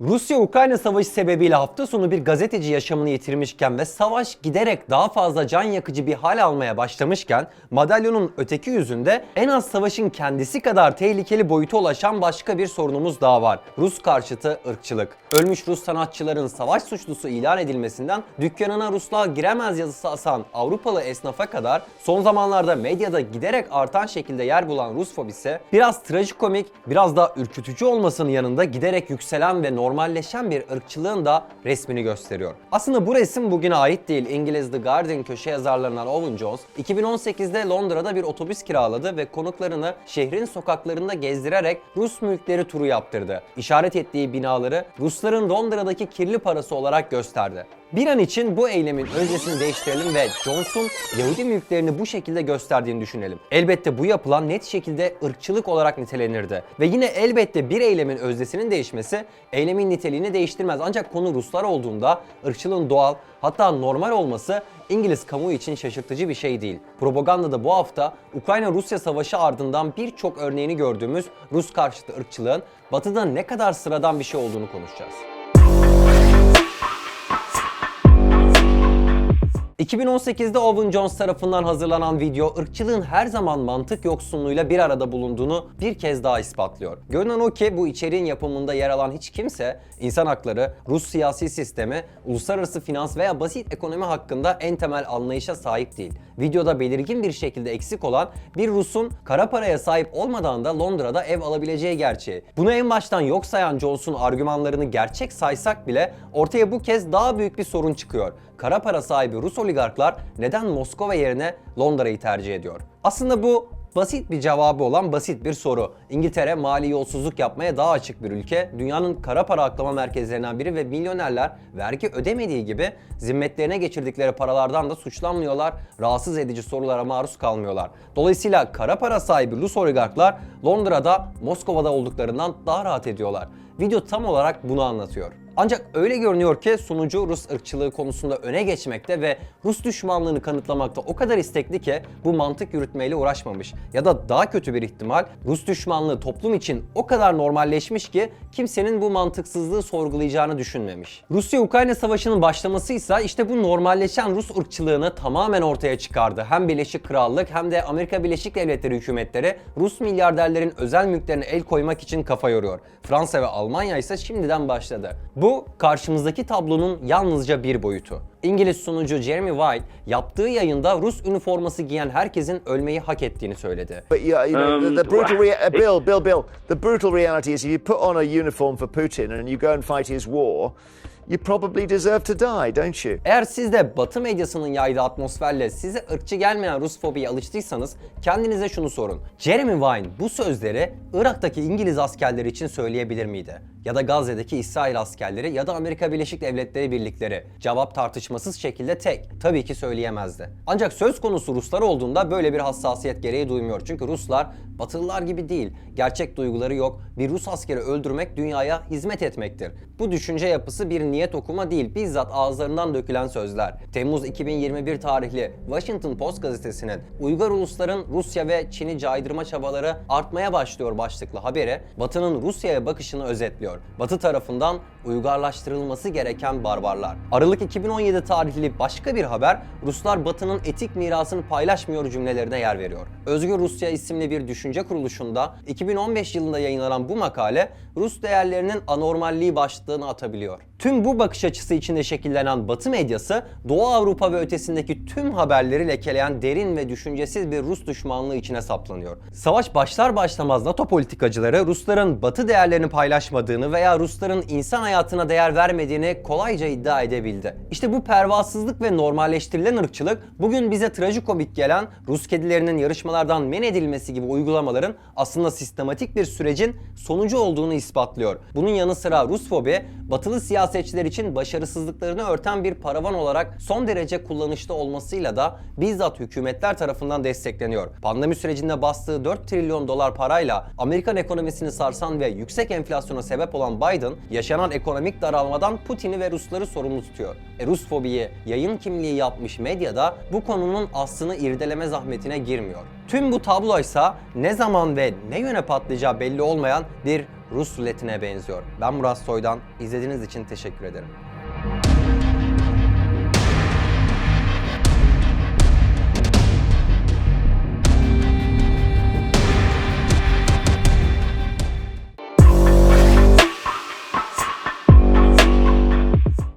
Rusya-Ukrayna savaşı sebebiyle hafta sonu bir gazeteci yaşamını yitirmişken ve savaş giderek daha fazla can yakıcı bir hal almaya başlamışken madalyonun öteki yüzünde en az savaşın kendisi kadar tehlikeli boyuta ulaşan başka bir sorunumuz daha var. Rus karşıtı ırkçılık. Ölmüş Rus sanatçıların savaş suçlusu ilan edilmesinden dükkanına Ruslar giremez yazısı asan Avrupalı esnafa kadar son zamanlarda medyada giderek artan şekilde yer bulan Rus fobisi biraz trajikomik, biraz da ürkütücü olmasının yanında giderek yükselen ve normalleşen bir ırkçılığın da resmini gösteriyor. Aslında bu resim bugüne ait değil. İngiliz The Guardian köşe yazarlarından Owen Jones 2018'de Londra'da bir otobüs kiraladı ve konuklarını şehrin sokaklarında gezdirerek Rus mülkleri turu yaptırdı. İşaret ettiği binaları Rusların Londra'daki kirli parası olarak gösterdi. Bir an için bu eylemin öncesini değiştirelim ve Jones'un Yahudi mülklerini bu şekilde gösterdiğini düşünelim. Elbette bu yapılan net şekilde ırkçılık olarak nitelenirdi. Ve yine elbette bir eylemin özdesinin değişmesi eylemin niteliğini değiştirmez. Ancak konu Ruslar olduğunda ırkçılığın doğal hatta normal olması İngiliz kamuoyu için şaşırtıcı bir şey değil. Propagandada bu hafta Ukrayna-Rusya savaşı ardından birçok örneğini gördüğümüz Rus karşıtı ırkçılığın batıda ne kadar sıradan bir şey olduğunu konuşacağız. 2018'de Owen Jones tarafından hazırlanan video ırkçılığın her zaman mantık yoksunluğuyla bir arada bulunduğunu bir kez daha ispatlıyor. Görünen o ki bu içeriğin yapımında yer alan hiç kimse insan hakları, Rus siyasi sistemi, uluslararası finans veya basit ekonomi hakkında en temel anlayışa sahip değil. Videoda belirgin bir şekilde eksik olan bir Rus'un kara paraya sahip olmadan da Londra'da ev alabileceği gerçeği. Bunu en baştan yok sayan Jones'un argümanlarını gerçek saysak bile ortaya bu kez daha büyük bir sorun çıkıyor kara para sahibi Rus oligarklar neden Moskova yerine Londra'yı tercih ediyor? Aslında bu basit bir cevabı olan basit bir soru. İngiltere mali yolsuzluk yapmaya daha açık bir ülke. Dünyanın kara para aklama merkezlerinden biri ve milyonerler vergi ödemediği gibi zimmetlerine geçirdikleri paralardan da suçlanmıyorlar. Rahatsız edici sorulara maruz kalmıyorlar. Dolayısıyla kara para sahibi Rus oligarklar Londra'da, Moskova'da olduklarından daha rahat ediyorlar. Video tam olarak bunu anlatıyor. Ancak öyle görünüyor ki sunucu Rus ırkçılığı konusunda öne geçmekte ve Rus düşmanlığını kanıtlamakta o kadar istekli ki bu mantık yürütmeyle uğraşmamış. Ya da daha kötü bir ihtimal Rus düşmanlığı toplum için o kadar normalleşmiş ki kimsenin bu mantıksızlığı sorgulayacağını düşünmemiş. Rusya-Ukrayna savaşının başlaması ise işte bu normalleşen Rus ırkçılığını tamamen ortaya çıkardı. Hem Birleşik Krallık hem de Amerika Birleşik Devletleri hükümetleri Rus milyarderlerin özel mülklerine el koymak için kafa yoruyor. Fransa ve Almanya ise şimdiden başladı. Bu karşımızdaki tablonun yalnızca bir boyutu. İngiliz sunucu Jeremy White yaptığı yayında Rus üniforması giyen herkesin ölmeyi hak ettiğini söyledi. But yeah, you know, the, Um, the brutal rea- uh, Bill, Bill, Bill. The brutal reality is, if you put on a uniform for Putin and you go and fight his war, you probably deserve to die, don't you? Eğer siz de Batı medyasının yaydığı atmosferle size ırkçı gelmeyen Rus fobiye alıştıysanız kendinize şunu sorun. Jeremy Vine bu sözleri Irak'taki İngiliz askerleri için söyleyebilir miydi? Ya da Gazze'deki İsrail askerleri ya da Amerika Birleşik Devletleri birlikleri? Cevap tartışmasız şekilde tek. Tabii ki söyleyemezdi. Ancak söz konusu Ruslar olduğunda böyle bir hassasiyet gereği duymuyor. Çünkü Ruslar Batılılar gibi değil. Gerçek duyguları yok. Bir Rus askeri öldürmek dünyaya hizmet etmektir. Bu düşünce yapısı bir niyet okuma değil, bizzat ağızlarından dökülen sözler. Temmuz 2021 tarihli Washington Post gazetesinin Uygar ulusların Rusya ve Çin'i caydırma çabaları artmaya başlıyor başlıklı haberi Batı'nın Rusya'ya bakışını özetliyor. Batı tarafından uygarlaştırılması gereken barbarlar. Aralık 2017 tarihli başka bir haber Ruslar Batı'nın etik mirasını paylaşmıyor cümlelerine yer veriyor. Özgür Rusya isimli bir düşünce kuruluşunda 2015 yılında yayınlanan bu makale Rus değerlerinin anormalliği başlığını atabiliyor. Tüm bu bakış açısı içinde şekillenen Batı medyası Doğu Avrupa ve ötesindeki tüm haberleri lekeleyen derin ve düşüncesiz bir Rus düşmanlığı içine saplanıyor. Savaş başlar başlamaz NATO politikacıları Rusların Batı değerlerini paylaşmadığını veya Rusların insan hayatına değer vermediğini kolayca iddia edebildi. İşte bu pervasızlık ve normalleştirilen ırkçılık bugün bize trajikomik gelen Rus kedilerinin yarışmalardan men edilmesi gibi uygulamaların aslında sistematik bir sürecin sonucu olduğunu ispatlıyor. Bunun yanı sıra Rus fobi batılı siyasetçiler için başarısızlıklarını örten bir paravan olarak son derece kullanışlı olmasıyla da bizzat hükümetler tarafından destekleniyor. Pandemi sürecinde bastığı 4 trilyon dolar parayla Amerikan ekonomisini sarsan ve yüksek enflasyona sebep olan Biden, yaşanan ekonomik daralmadan Putin'i ve Rusları sorumlu tutuyor. E, Rus fobiyi yayın kimliği yapmış medyada bu konunun aslını irdeleme zahmetine girmiyor. Tüm bu tabloysa ne zaman ve ne yöne patlayacağı belli olmayan bir Rus ruletine benziyor. Ben Murat Soydan. İzlediğiniz için teşekkür ederim.